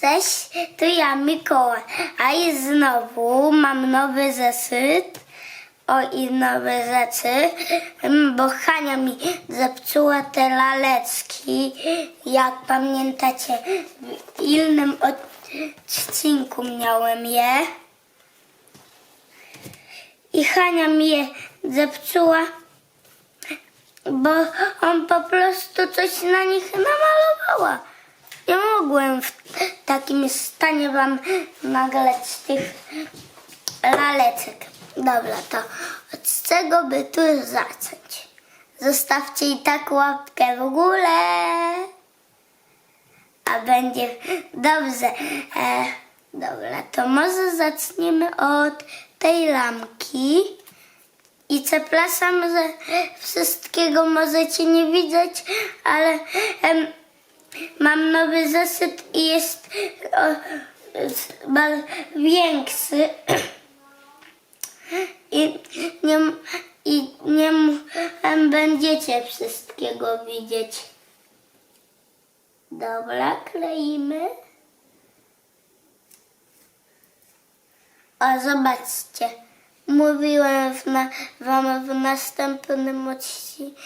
Cześć, to ja Mikołaj. A i znowu mam nowy zeszyt. O i nowe rzeczy, Mm, bo Hania mi zepsuła te laleczki. Jak pamiętacie, w innym odcinku miałem je. I Hania mi je zepsuła, bo on po prostu coś na nich namalowała. Nie mogłem w takim stanie wam nagrać tych laleczek. Dobra, to od czego by tu zacząć? Zostawcie i tak łapkę w ogóle. A będzie dobrze. E, dobra, to może zaczniemy od tej lampki. I przepraszam, że wszystkiego możecie nie widzieć, ale em, mam nowy zeszyt i jest o, większy. I nie, i nie będziecie wszystkiego widzieć. Dobra, kleimy. O, zobaczcie. Mówiłem w na, wam w następnym odcinku,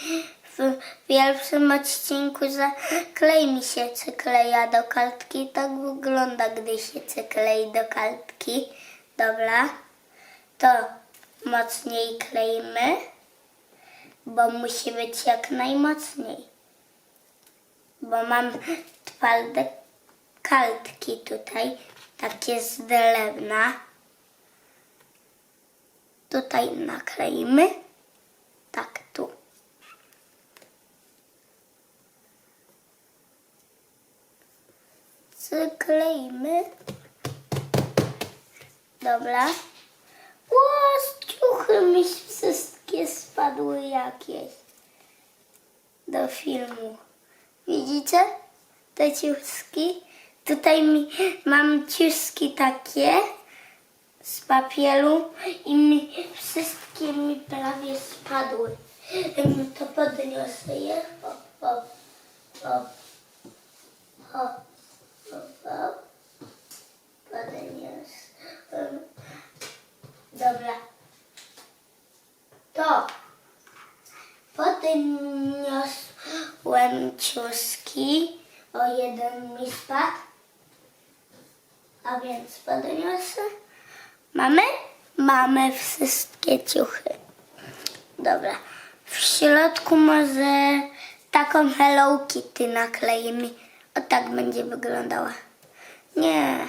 w pierwszym odcinku, że klej mi się przykleja do kartki. Tak wygląda, gdy się przyklei do kartki. Dobra, to mocniej kleimy, bo musi być jak najmocniej. Bo mam twarde kartki tutaj, takie z drewna. Tutaj nakleimy. Tak, tu. Przykleimy. Dobra. O, ciuchy mi wszystkie spadły jakieś. Do filmu. Widzicie? Te ciuski. Tutaj mi, mam ciuski takie z papieru i mi wszystkie mi prawie spadły. To podniosę je. Hop, hop, hop, hop, hop, hop. Podniosę. Em, Dobra. To podniosłem ciuski. O jeden mi spadł. A więc podniosę. Mamy? Mamy wszystkie ciuchy. Dobra. W środku może taką Hello Kitty nakleimy. O tak będzie wyglądała. Nie.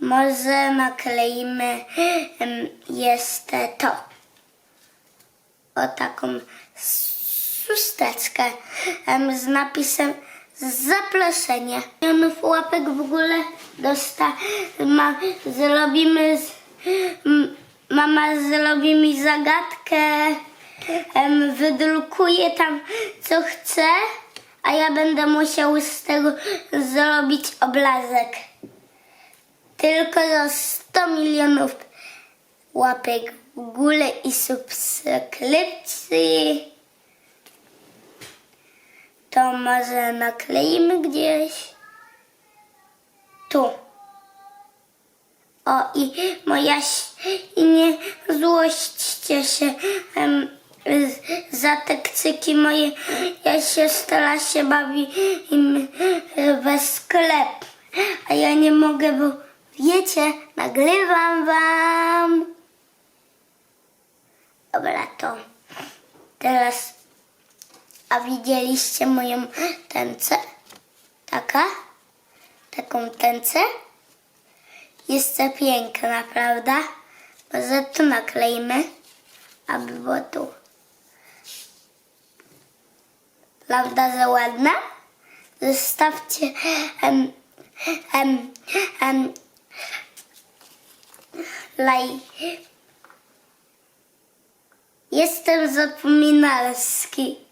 Może nakleimy jeszcze to. O taką chusteczkę z napisem zaproszenie. Milionów łapek w ogóle dosta zrobimy z, mama zrobi mi zagadkę wydrukuje tam co chce a ja będę musiał z tego zrobić obrazek tylko za 100 milionów łapek w górę i subskrypcji to może nakleimy gdzieś tu. O i moja i nie złośćcie się za te kcyki moje. Ja siostra się bawi im e, sklep, a ja nie mogę, bo wiecie, nagrywam wam. Dobra, to teraz a widzieliście moją tęcę? Taka? Taką tęcę? Jest piękna, prawda? Może tu nakleimy, aby było tu. Prawda, że ładna? Zostawcie em, em, em, laj. Jestem zapominalski.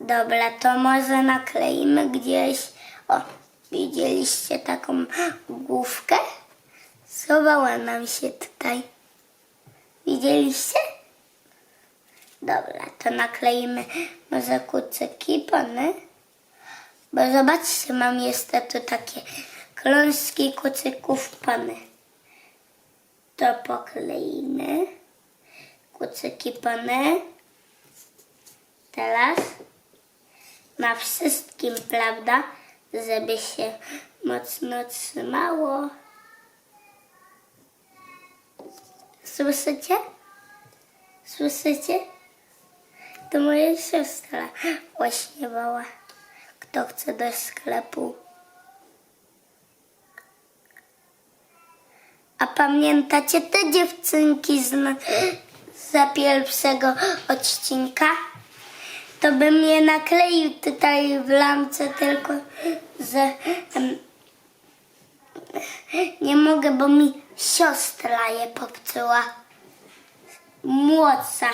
Dobra, to może nakleimy gdzieś. O, widzieliście taką główkę? Schowała nam się tutaj. Widzieliście? Dobra, to nakleimy może kucyki, pony. Bo zobaczcie, mam jeszcze tu takie kląski kucyków pany. To pokleimy. Kucyki pany. Teraz na wszystkim, prawda? Żeby się mocno trzymało. Słyszycie? Słyszycie? To moja siostra ośniewała. Kto chce do sklepu? A pamiętacie te dziewczynki z, za pierwszego odcinka? To bym je nakleił tutaj w lampce, tylko że em, nie mogę, bo mi siostra je popsuła. Młodsza,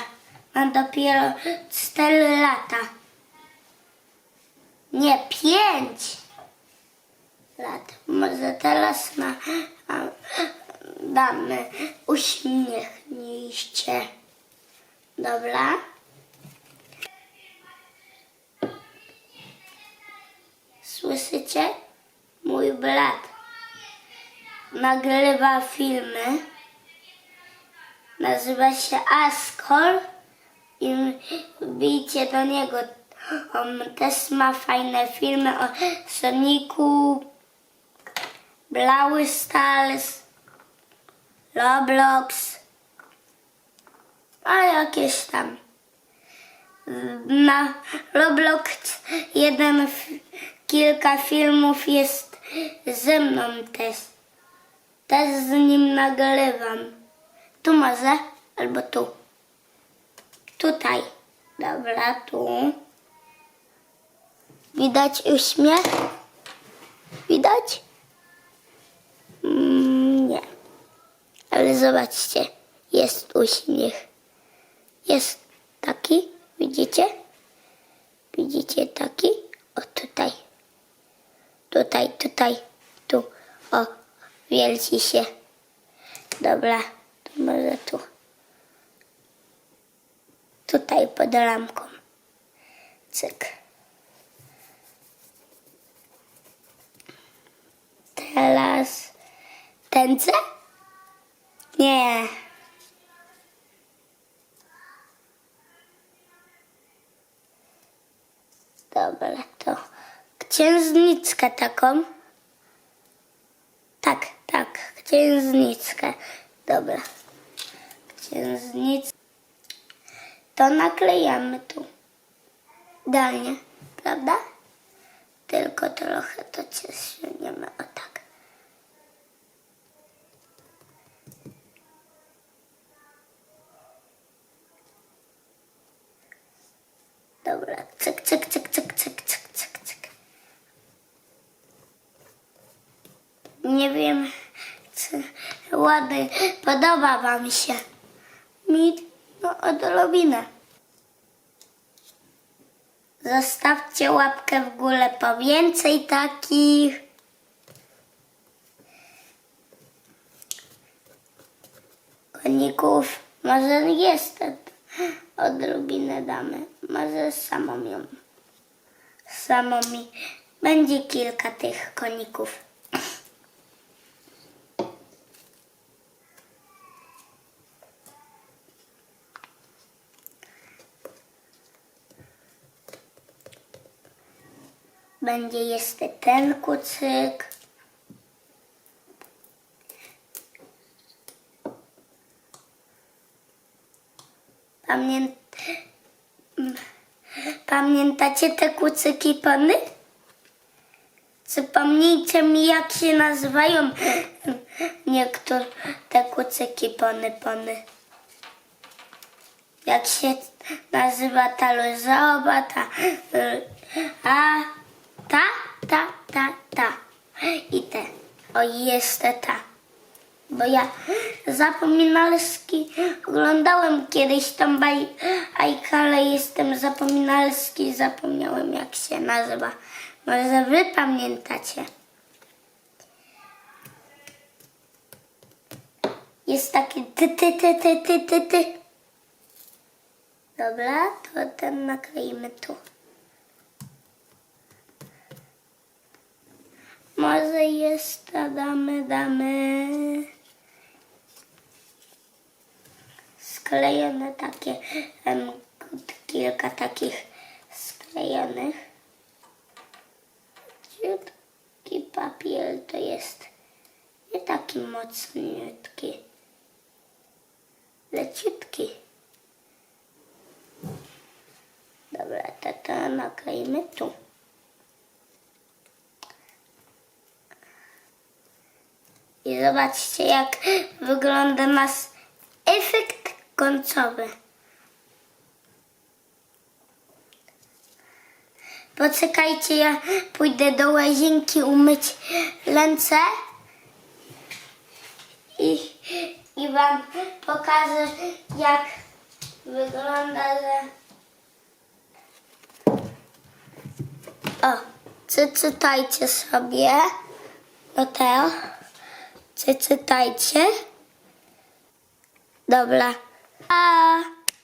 ma dopiero 4 lata. Nie, 5 lat. Może teraz na, a, damy uśmiechnijcie. Dobra? Słyszycie? Mój brat nagrywa filmy. Nazywa się Askol i wbijcie do niego. On też ma fajne filmy o Soniku, Brawl Stars, Roblox, a jakieś tam. Na Roblox jeden, kilka filmów jest ze mną też. Też z nim nagrywam. Tu może, albo tu. Tutaj. Dobra, tu. Widać uśmiech? Widać? Mm, nie. Ale zobaczcie, jest uśmiech. Jest taki, widzicie? Widzicie taki? O tutaj. Tutaj, tutaj, tu. O, wielci się. Dobra, to może tu. Tutaj pod ramką. Cyk. Teraz tęce? Nie. Dobra, to księżniczkę taką. Tak, tak, księżniczkę. Dobra. Księżnic. To naklejamy tu. Idealnie, prawda? Tylko trochę to ciśniemy o tak. Podoba wam się. Mi, no, odrobinę. Zostawcie łapkę w górę po więcej takich. Koników. Może jeszcze odrobinę damy. Może samą ją. Samą mi. Będzie kilka tych koników. Będzie jeszcze ten kucyk. Pamię... Pamiętacie te kucyki pony? Przypomnijcie mi, jak się nazywają niektóre te kucyki pony pony. Jak się nazywa ta lozowa, ta... A, ta, ta, ta, ta. I te. O, jeszcze ta. Bo ja zapominalski oglądałem kiedyś tą bajkę, ale jestem zapominalski, zapomniałem jak się nazywa. Może wy pamiętacie? Jest taki ty, ty, ty, ty, ty, ty, ty. Dobra, to ten nakleimy tu. Może jeszcze damy, damy sklejone takie, em, kilka takich sklejonych. Ciutki papier to jest nie taki mocniutki, leciutki. Dobra, to to naklejmy tu. Zobaczcie, jak wygląda nasz efekt końcowy. Poczekajcie, ja pójdę do łazienki umyć ręce i, i wam pokażę, jak wygląda, że... O, przeczytajcie sobie. Mateo, przeczytajcie. Dobra. A.